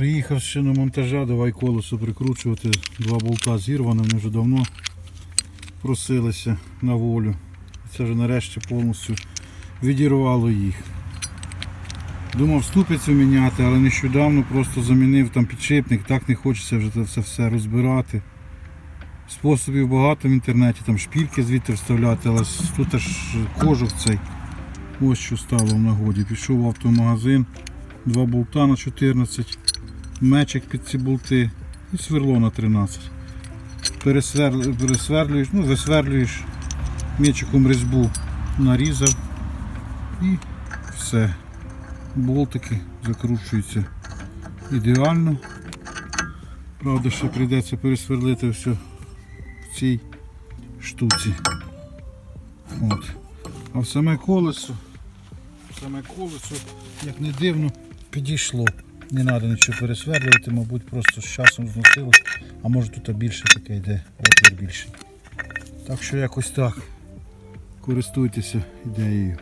Приїхав з шиномонтажа, давай колесо прикручувати. Два болта зірвані, вони вже давно просилися на волю. Це вже нарешті повністю відірвало їх. Думав ступицю міняти, але нещодавно просто замінив там підшипник, так не хочеться вже це все, все розбирати. Способів багато в інтернеті, там шпільки звідти вставляти, але тут аж кожух цей. Ось що стало в нагоді. Пішов в автомагазин, два болта на 14, мечик під ці болти і сверло на 13. Пересвер... Пересверлюєш, ну висверлюєш мечиком різьбу, нарізав і все. Болтики закручуються ідеально. Правда, ще прийдеться пересверлити все в цій штуці. От. А в саме колесо, в саме колесо, як не дивно, підійшло. Не треба нічого пересверлювати, мабуть, просто з часом зносилось, а може тут більше таке йде, отвір більший. Так що якось так. Користуйтеся ідеєю.